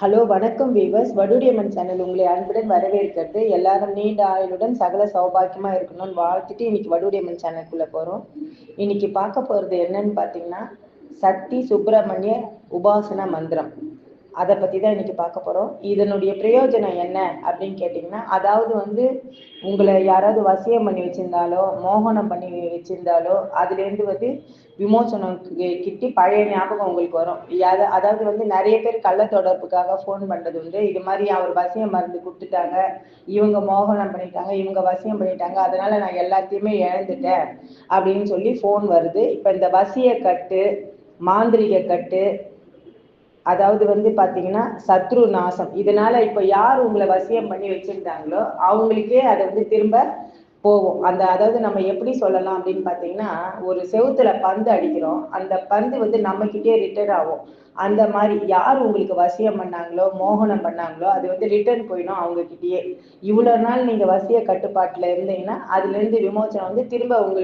Hello வணக்கம் viewers வடுடியம்மன் channel உங்களை அன்புடன் வரவேற்கிறது. எல்லாரும் நீண்ட ஆயுளுடன் சகல சௌபாக்கியமா இருக்கணும்னு வாழ்த்துட்டு இன்னைக்கு வடுடியம்மன் சேனலுக்குள்ள போறோம். இன்னைக்கு பார்க்க போறது என்னன்னு பார்த்தீங்கன்னா சக்தி சுப்பிரமணிய உபாசன மந்திரம். அதை பற்றி தான் இன்னைக்கு பார்க்க போகிறோம் இதனுடைய பிரயோஜனம் என்ன அப்படின்னு கேட்டிங்கன்னா அதாவது வந்து உங்களை யாராவது வசியம் பண்ணி வச்சிருந்தாலோ மோகனம் பண்ணி வச்சிருந்தாலோ அதுலேருந்து வந்து விமோசனம் கி- கிட்டி பழைய ஞாபகம் உங்களுக்கு வரும். யாத- அதாவது வந்து நிறைய பேர் கள்ள தொடர்புக்காக ஃபோன் பண்ணுறது உண்டு. இது மாதிரி அவர் வசியம் மருந்து கொடுத்துட்டாங்க. இவங்க மோகனம் பண்ணிட்டாங்க இவங்க வசியம் பண்ணிட்டாங்க அதனால நான் எல்லாத்தையுமே இழந்துட்டேன் அப்படின்னு சொல்லி ஃபோன் வருது. இப்போ இந்த வசிய கட்டு மாந்திரிக கட்டு அதாவது வந்து பாத்தீங்கன்னா சத்ரு நாசம். இதனால இப்ப யார் உங்களை வசியம் பண்ணி வச்சிருந்தாங்களோ அவங்களுக்கே அதை வந்து திரும்ப போகும். அந்த அதாவது நம்ம எப்படி சொல்லலாம் அப்படின்னு பாத்தீங்கன்னா ஒரு செவுத்துல பந்து அடிக்கிறோம். அந்த பந்து வந்து நம்ம கிட்டே ரிட்டர்ன் ஆகும். அந்த மாதிரி யார் உங்களுக்கு வசியம் பண்ணாங்களோ மோகனம் பண்ணாங்களோ அது வந்து ரிட்டர்ன் போயிடும் அவங்க கிட்டேயே இவ்வளவு நாள் நீங்க வசிய கட்டுப்பாட்டுல இருந்தீங்கன்னா அதுல இருந்து வந்து திரும்ப உங்களுக்கு